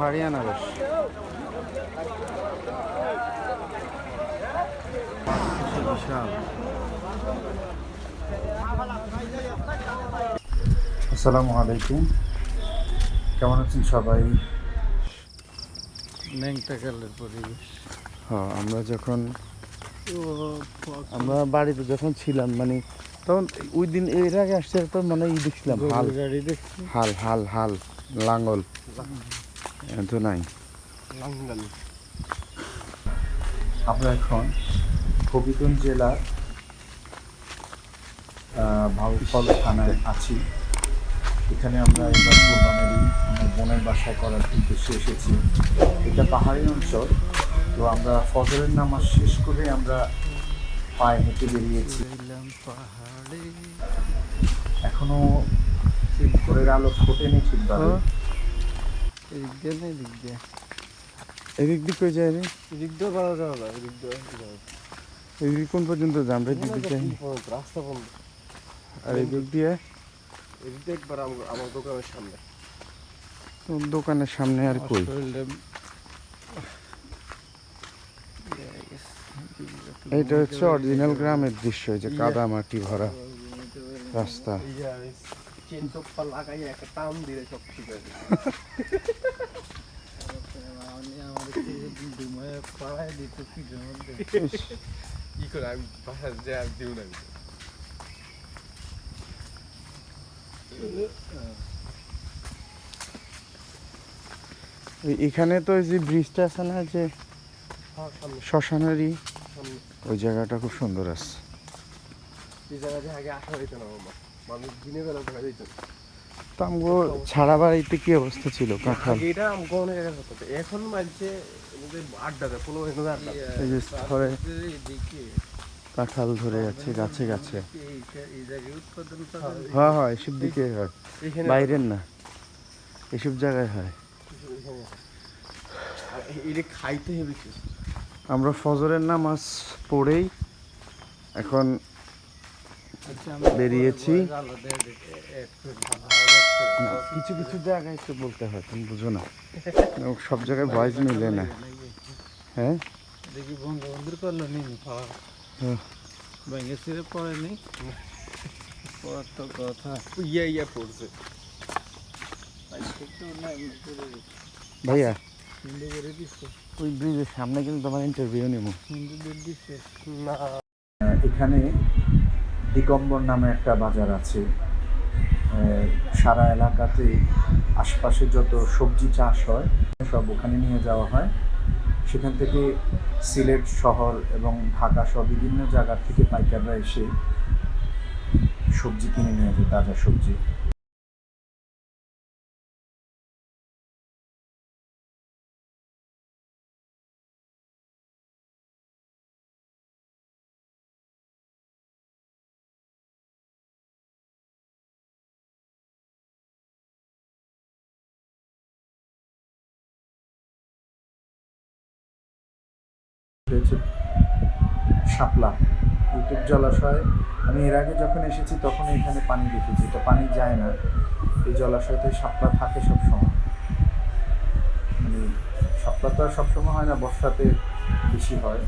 হরিয়ানা রস। বিশাল আসসালামু আলাইকুম। কেমন আছেন সবাই? ন্যাংটাকালের পরিবেশ। হ্যাঁ আমরা যখন আমরা বাড়িতে যখন ছিলাম মানে তখন ওই দিন এর আগে আসছে তো মানে ই দেখছিলাম। হাল। গাড়ি দেখছি। হাল হাল হাল লাঙ্গল এত নাই। আমরা এখন হবিগঞ্জ জেলার ভাউফল থানায় আছি। এখানে আমরা এবার কোরবানি আমার বোনের বাসায় করার উদ্দেশ্যে এসেছি। এটা পাহাড়ি অঞ্চল তো আমরা ফজরের নামাজ শেষ করে আমরা পায়ে হেঁটে বেরিয়েছি। এখনও ভোরের আলো ফোটেনি ঠিকভাবে। এদিক দিয়ে না এদিক দিয়ে? এদিক দিক কই যায় রে? এদিক দিয়ে করা যাবে না এদিক দিয়ে এদিক কোন পর্যন্ত যাম রে দিক দিয়ে? রাস্তা বন্ধ। আর এদিক দিয়ে? এদিক দিয়ে একবার আমার দোকানের সামনে। তোর দোকানের সামনে আর কই? এটা হচ্ছে অরিজিনাল গ্রামের দৃশ্য এই যে কাদা মাটি ভরা। রাস্তা কি করে আমি বাসা যে আর দিও না এই- এখানে তো যে ব্রিজটা আছে না যে শ্মশানেরই ওই জায়গাটা খুব সুন্দর আছে এই জায়গাতে আগে আসা হইতো না আমার মানুষ দিনের বেলা ধরা যেত তো আমগো ছাড়া বাড়িতে কি অবস্থা ছিল? কাঁঠাল? এটা আমাকে অনেক জায়গায় হতো। এখন মানছে আড্ডা কোনো এখানে আড্ডা। এই যে স্তরে কাঁঠাল ধরে আছে গাছে গাছে। উৎপাদন হ্যাঁ এসব দিকে হয়। বাইরের না। এসব জায়গায় হয়। খাইতে হবে আমরা ফজরের নামাজ পড়েই এখন বেরিয়েছি। কিছু কিছু জায়গায় তো বলতে হয় তুমি বুঝো না। সব জায়গায় ভয়েস মিলে না। হ্যাঁ? দেখি বন্ধু বন্ধুর করল নি হ্যাঁ। ভেঙে ছিঁড়ে পড়ে নি পড়ার তো কথা। ইয়া ইয়া পড়ছে। ভাইয়া ওই ব্রিজের সামনে কিন্তু তোমার ইন্টারভিউ নেব। না এখানে দিগম্বর নামে একটা বাজার আছে। সারা এলাকাতে আশপাশে যত সবজি চাষ হয়, সব ওখানে নিয়ে যাওয়া হয়। সেখান থেকে সিলেট শহর এবং ঢাকা সহ বিভিন্ন জায়গা থেকে পাইকাররা এসে সবজি কিনে নিয়ে যায়, তাজা সবজি। হয়েছে। শাপলা ইউটিউব জলাশয়। আমি এর আগে যখন এসেছি তখন এখানে পানি দেখেছি। এটা পানি যায় না। এই জলাশয়তে শাপলা থাকে সবসময়। মানে শাপলা তো আর সবসময় হয় না, বর্ষাতে বেশি হয়।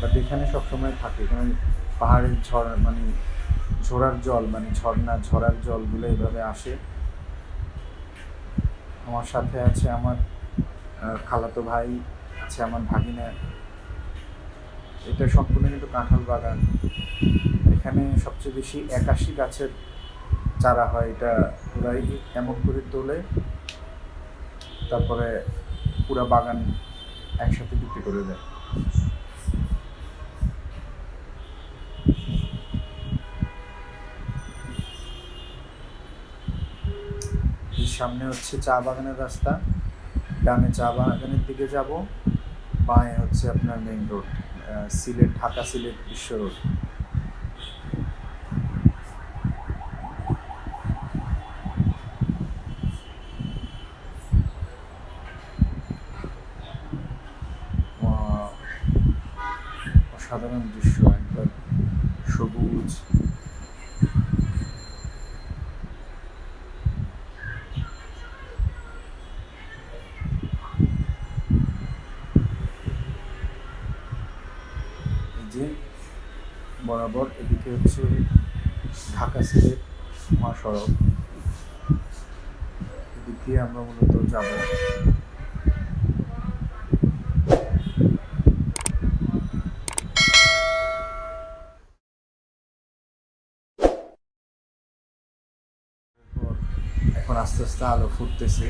বাট এখানে সবসময় থাকে। এখানে পাহাড়ের ঝড় মানে ঝোড়ার জল মানে ঝর্ণা, ঝরার জলগুলো এভাবে আসে। আমার সাথে আছে আমার খালাতো ভাই, আছে আমার ভাগিনা। এটা সম্পূর্ণ কিন্তু কাঁঠাল বাগান। এখানে সবচেয়ে বেশি একাশি গাছের চারা হয়, এটা পুরাই এমন করে তোলে। তারপরে পুরা বাগান একসাথে বিক্রি করে দেয়। সামনে হচ্ছে চা বাগানের রাস্তা। ডানে চা বাগানের দিকে যাব, বাঁয়ে হচ্ছে আপনার মেইন রোড সিলেট ঢাকা সিলেট বিশ্ব রোড আহ, অসাধারণ দৃশ্য একবার সবুজ যে বরাবর, এদিকে হচ্ছে ঢাকা সিলেট মহাসড়ক। এদিক দিয়ে আমরা মূলত যাব। এখন আস্তে আস্তে আলো ফুটতেছে।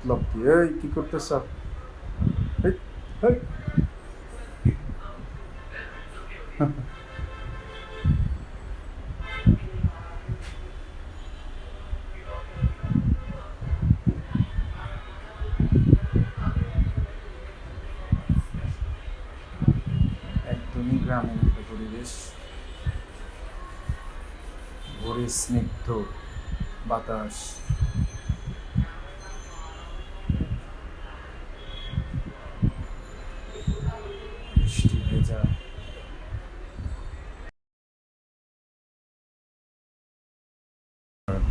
মতলব কি? এই কি করতেছ। একদমই গ্রামীণ একটা পরিবেশ। ভোরে স্নিগ্ধ বাতাস।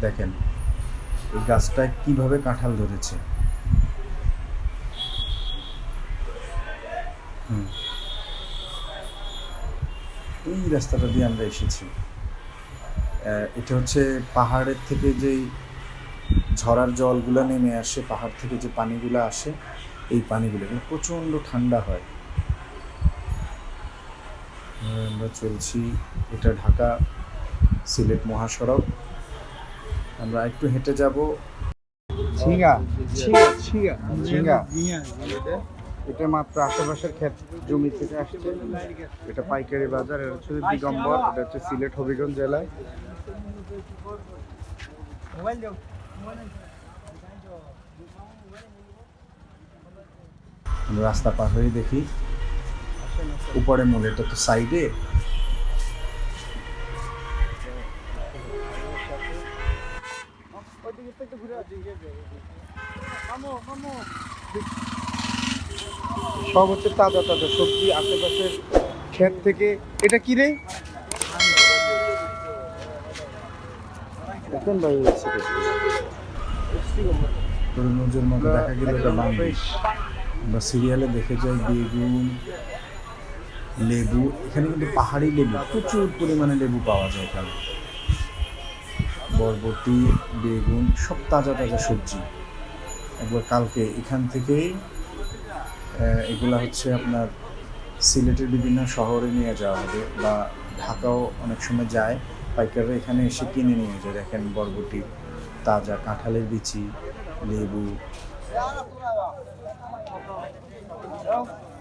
দেখেন, এই গাছটায় কীভাবে কাঁঠাল ধরেছে। এই রাস্তাটা দিয়ে আমরা এসেছি। এটা হচ্ছে পাহাড়ের থেকে যেই ঝরার জলগুলো নেমে আসে, পাহাড় থেকে যে পানিগুলো আসে, এই পানিগুলো। প্রচণ্ড ঠান্ডা হয়। আমরা চলছি, এটা ঢাকা সিলেট মহাসড়ক। আমরা একটু হেঁটে যাব। ঝিঙ্গা ঝিঙা ঝিঙা ঝিঙা। ঝিঙা এটা মাত্র আশেপাশের ক্ষেত জমি থেকে আসছে। এটা পাইকারি বাজার এটা হচ্ছে দিগম্বর এটা হচ্ছে সিলেট হবিগঞ্জ জেলায়। আমরা রাস্তা পার হয়ে দেখি। উপরে মূল এটা তো সাইডে। সব হচ্ছে তাজা তাজা সবজি আশেপাশের ক্ষেত থেকে। এটা কি রে? দেখেন ভাই হচ্ছে তরমুজের মতো দেখা গেল এটা বাংলাদেশ আমরা সিরিয়ালে দেখে যাই বেগুন লেবু। এখানে কিন্তু পাহাড়ি লেবু প্রচুর পরিমাণে লেবু পাওয়া যায় এখানে। বরবটি, বেগুন, সব তাজা তাজা সবজি। একবার কালকে এখান থেকেই এগুলা হচ্ছে আপনার সিলেটের বিভিন্ন শহরে নিয়ে যাওয়া হবে বা ঢাকাও অনেক সময় যায়। পাইকাররা এখানে এসে কিনে নিয়ে যায়। দেখেন বরবটি, তাজা কাঁঠালের বিচি, লেবু।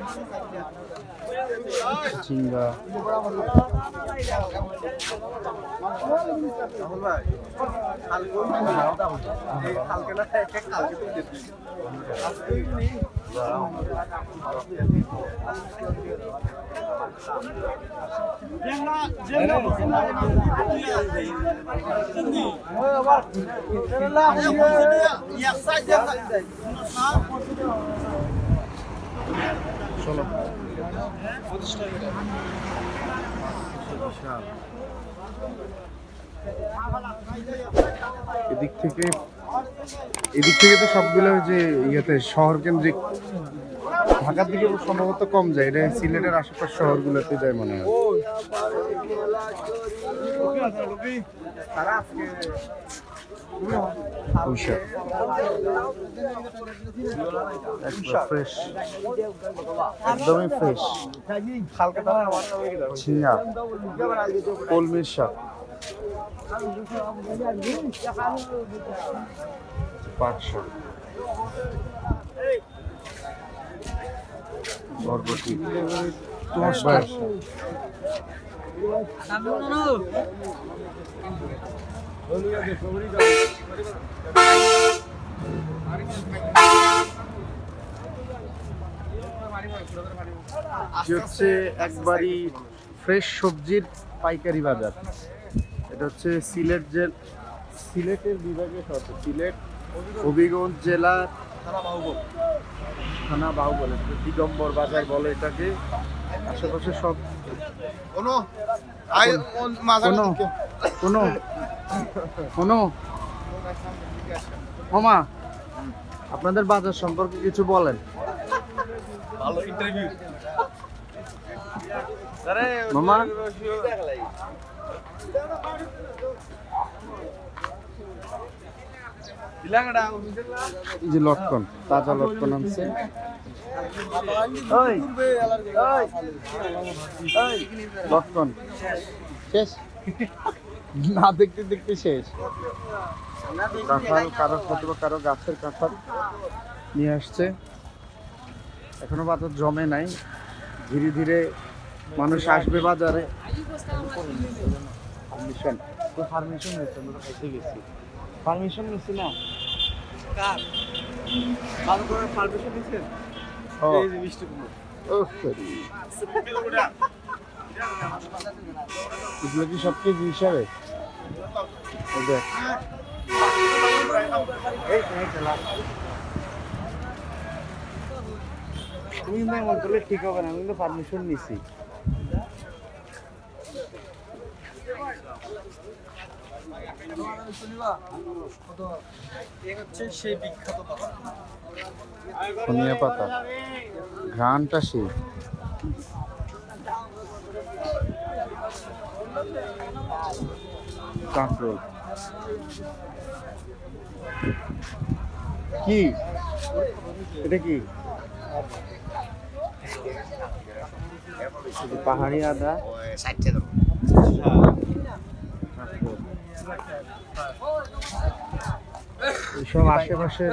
তাজা তাজা সবজি ঝিঙ্গা চলো এদিক থেকে এদিক থেকে তো সবগুলো যে ইয়েতে শহর কেন্দ্রিক ঢাকার দিকে সম্ভবত কম যায় এটা সিলেটের আশেপাশ শহরগুলোতে যায় মনে হয়। পুঁইশাক। ফ্রেশ একদমই ফ্রেশ ঝিঙা কলমির শাক পাট শাক বরবটি যে হচ্ছে একবারই ফ্রেশ সবজির পাইকারি বাজার। এটা হচ্ছে সিলেট জেল সিলেটের বিভাগে হচ্ছে সিলেট হবিগঞ্জ জেলার থানা বাহুবল। দিগম্বর বাজার বলে এটাকে? আশেপাশে সব কোনো? কোনো কোনো কোনো মামা আপনাদের বাজার সম্পর্কে কিছু বলেন। ভালো ইন্টারভিউ মামা? যে লটকন তাজা লটকন আনছে। লটকন। শেষ। না দেখতে দেখতে শেষ। কাঁঠাল কারও হয়তো কারও গাছের কাঁঠাল নিয়ে আসছে। এখনও বাজার জমে নাই। ধীরে ধীরে মানুষ আসবে বাজারে। পারমিশন তো পারমিশন হয়েছে আমরা খাইতে গেছি। পারমিশন নিছি না। ও। ও সরি এগুলো কি সব কেজি হিসাবে? তুমি এমন করলে ঠিক হবে না, আমি কিন্তু পারমিশন নিছি। ধনিয়া পাতা। ঘ্রাণটা সেই। কাঁকরোল কি? এটা কি? পাহাড়ি আদা? এইসব আশেপাশে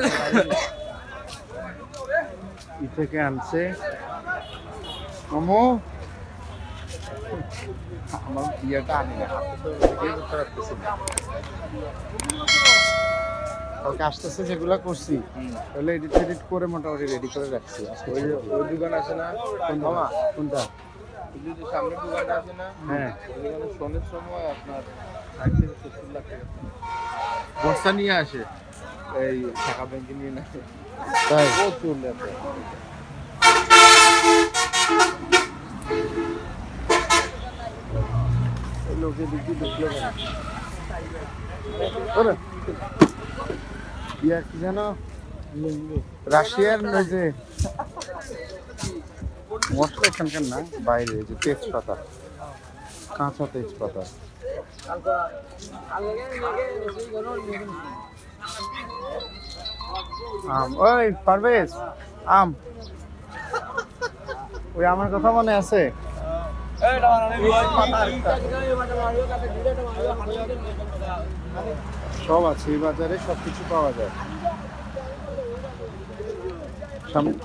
ই থেকে আনছে। মামু? আমার বিয়েটা আনি না। হাতে তো রেডি করতে পারতেছি না কালকে আসতেছে যেগুলো করছি তাহলে এডিট এডিট করে মোটামুটি রেডি করে রাখছি। ওই যে ওই দোকান আছে না? মামা কোনটা? ওই যে সামনে দোকানটা আছে না? হ্যাঁ। ওই সোনের সময় আপনার ষাট থেকে সত্তর লাখ টাকা। বস্তা নিয়ে আসে। এই টাকা ব্যাংকে নিয়ে না। তাই? প্রচুর লেখা এই লোকে দেখি ঢুকলো ইয়া কি জানো? রাশিয়ার যে মশলা এখানকার না, বাইরে যে তেজপাতা, কাঁচা তেজপাতা। আম, ওই পারভেজ, আম। ওই আমার কথা মনে আছে। সব আছে এই বাজারে সব কিছু পাওয়া যায়। সাম-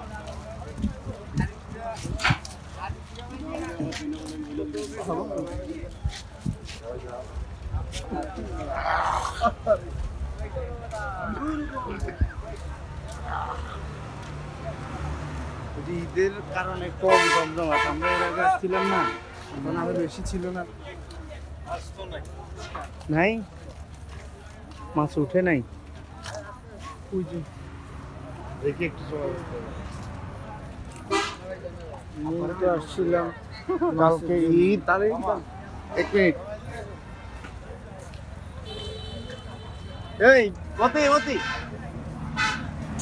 ওই যে ঈদের কারণে কম জমজমাট আমরা এর আগে ছিলাম না তখন আরও বেশি ছিল না। নাই? মাছ উঠে নাই? ওই যে। দেখি একটু সময় তো আসছিলাম। কালকে ঈদ। তাহলে এক মিনিট। এই মতি মতি।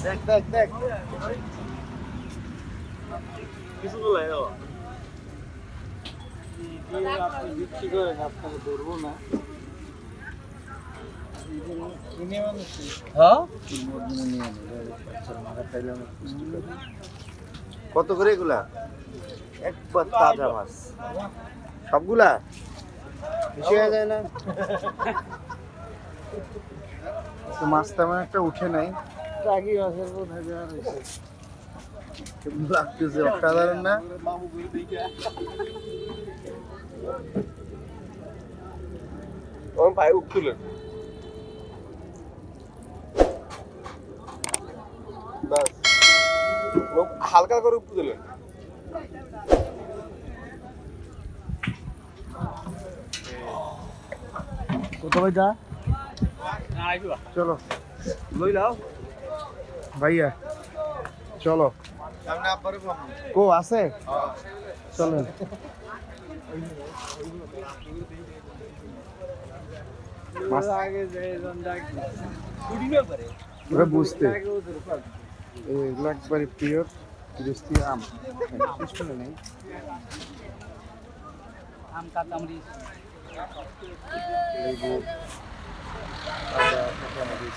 দেখ দেখ দেখ। কিছু বলে আপনি বিক্রি করেন আপনাকে ধরবো না কত করে এগুলা? একবার তাজা মাছ। সবগুলা? বেশি হয়ে যায় না? তো মাছ তেমন একটা উঠে নাই। টাকি মাছের বোধ হাজার কেমন লাগতেছে ভাই উঠছিলেন ব্যাস। হালকা করে উঠতে দিলেন কত ভাইটা চলো। লই লাও ভাইয়া চলো। কো আছে? চলেন। মাছ- আগে যে ওরা বুঝতে। এগুলো একবারে পিওর গৃহস্থী আম। শেষ করে নেই। আম কাঁচামরি লেবু আদা কাঁচামরিচ।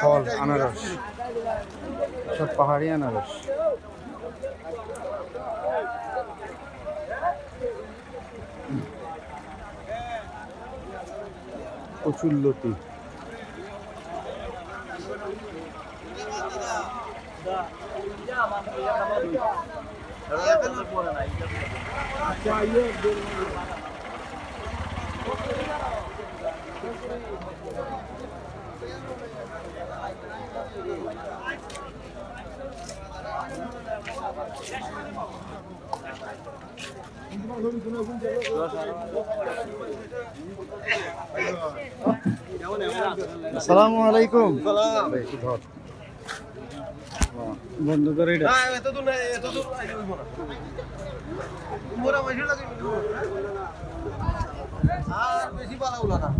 ফল আনারস সব পাহাড়ি আনারস প্রচুর লতি। আসসালামু আলাইকুম। বন্ধ করে এটা লাগে আর বেশি পালা উলা না।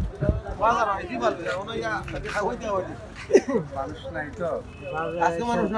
বাজার বেশি পালা। ওনা হইতে হইতে মানুষ নাই তো। আজকে মানুষ